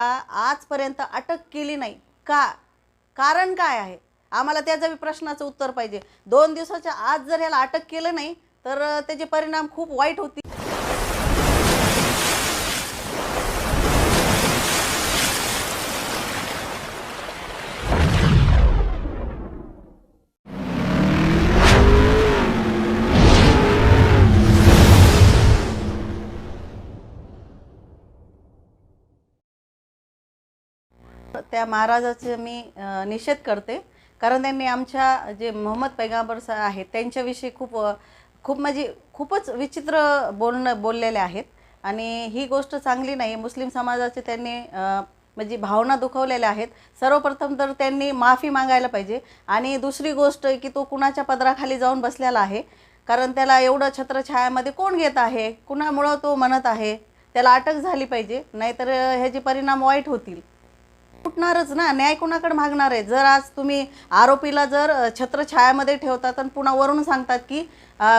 आजपर्यंत अटक केली नाही. का? कारण काय आहे? आम्हाला त्याचं बी प्रश्नाचं उत्तर पाहिजे. दोन दिवसाच्या आज जर ह्याला अटक केलं नाही तर त्याचे परिणाम खूप वाईट होतील. त्या महाराजाचे मी निषेध करते. कारण त्यांनी आमच्या जे मोहम्मद पैगांबर सा आहेत त्यांच्याविषयी खूप खूप म्हणजे खूपच विचित्र बोलणं बोललेले आहेत. आणि ही गोष्ट चांगली नाही. मुस्लिम समाजाचे त्यांनी म्हणजे भावना दुखवलेल्या आहेत. सर्वप्रथम तर त्यांनी माफी मागायला पाहिजे. आणि दुसरी गोष्ट की तो कुणाच्या पदराखाली जाऊन बसलेला आहे. कारण त्याला एवढं छत्रछायामध्ये कोण घेत आहे? कुणामुळं तो म्हणत आहे? त्याला अटक झाली पाहिजे. नाहीतर ह्याचे परिणाम वाईट होतील. फुटणारच ना न्याय कुणाकडे मागणार आहे? जर आज तुम्ही आरोपीला जर छत्रछायामध्ये ठेवतात आणि पुन्हा वरून सांगतात की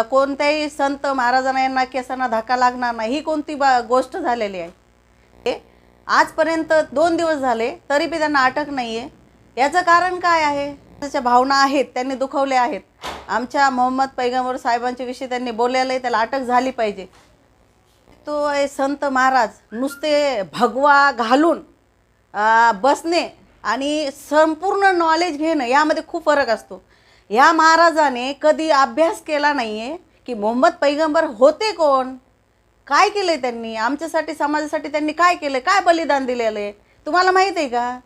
कोणत्याही संत महाराजांना यांना केसांना धक्का लागणार नाही. ही कोणती बा गोष्ट झालेली आहे? हे आजपर्यंत दोन दिवस झाले तरी बी त्यांना अटक नाही आहे याचं कारण काय आहे? त्याच्या भावना आहेत त्यांनी दुखवल्या आहेत. आमच्या मोहम्मद पैगंबर साहेबांच्या विषयी त्यांनी बोललेलं आहे त्याला अटक झाली पाहिजे. तो आहे संत महाराज. नुसते भगवा घालून बसणे आणि संपूर्ण नॉलेज घेणं यामध्ये खूप फरक असतो. या महाराजाने कधी अभ्यास केला नाही आहे की मोहम्मद पैगंबर होते कोण? काय केले त्यांनी? आमच्यासाठी समाजासाठी त्यांनी काय केलं? काय बलिदान दिलेलं? आहे तुम्हाला माहीत आहे का?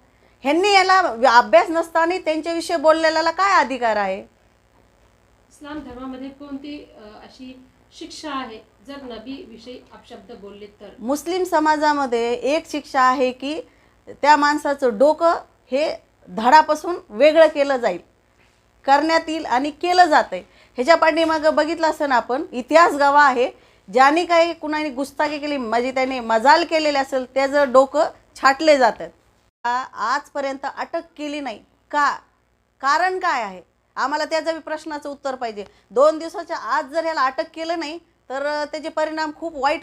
ह्यांनी याला अभ्यास नसताना त्यांच्याविषयी बोललेल्याला काय अधिकार आहे? इस्लाम धर्मामध्ये कोणती अशी शिक्षा आहे? जर नबी विषयी अपशब्द बोलले तर? मुस्लिम समाजामध्ये एक शिक्षा आहे की त्या माणसाचं डोकं हे धडापासून वेगळं केलं जाईल. करण्यात येईल आणि केलं जातं आहे ह्याच्या पाठीमागं बघितलं असेल ना आपण इतिहास गवा आहे. ज्याने काही कुणाने गुस्ताखी केली म्हणजे त्याने मजाल केलेली असेल त्याचं डोकं छाटले जातं. आजपर्यंत अटक केली नाही. का? कारण काय आहे? आम्हाला त्याचं बी प्रश्नाचं उत्तर पाहिजे. दोन दिवसाच्या आज जर ह्याला अटक केलं नाही तर त्याचे परिणाम खूप वाईट